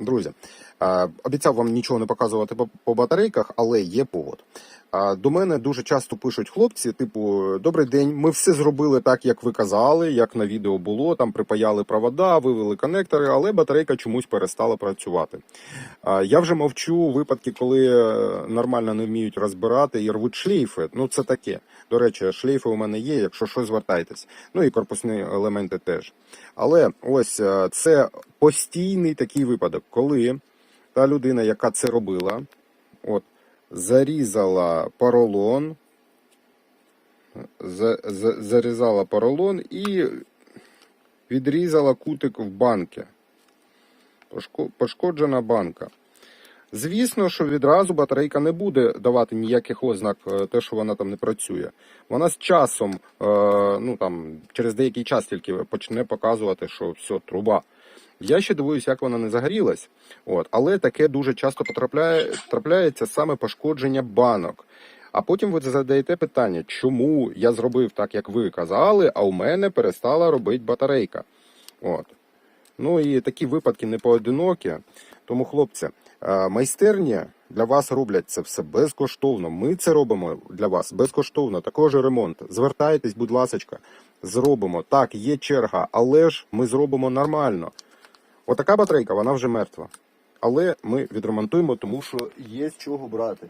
Друзі, обіцяв вам нічого не показувати по, батарейках, але є повод. До мене дуже часто пишуть хлопці: типу, добрий день, ми все зробили так, як ви казали, як на відео було. Там припаяли провода, вивели конектори, але батарейка чомусь перестала працювати. Я вже мовчу випадки, коли е, нормально не вміють розбирати і рвуть шлейфи. Ну це таке. До речі, шлейфи у мене є. Якщо що, звертайтесь. Ну і корпусні елементи теж. Але ось е, це постійний такий випадок, коли та людина, яка це робила, от, зарізала поролон, за, за, зарізала поролон і відрізала кутик в банки. Пошкоджена банка. Звісно, що відразу батарейка не буде давати ніяких ознак, е, те, що вона там не працює. Вона з часом, е, ну там через деякий час тільки почне показувати, що все, труба. Я ще дивуюся, як вона не загорілась. От, але таке дуже часто потрапляє, трапляється саме пошкодження банок. А потім ви задаєте питання, чому я зробив так, як ви казали, а у мене перестала робити батарейка. От. Ну і такі випадки не поодинокі. Тому, хлопці, е, майстерні для вас роблять це все безкоштовно. Ми це робимо для вас безкоштовно. Також ремонт. Звертайтесь, будь ласка, зробимо. Так, є черга, але ж ми зробимо нормально. Отака батарейка, вона вже мертва. Але ми відремонтуємо, тому що є з чого брати.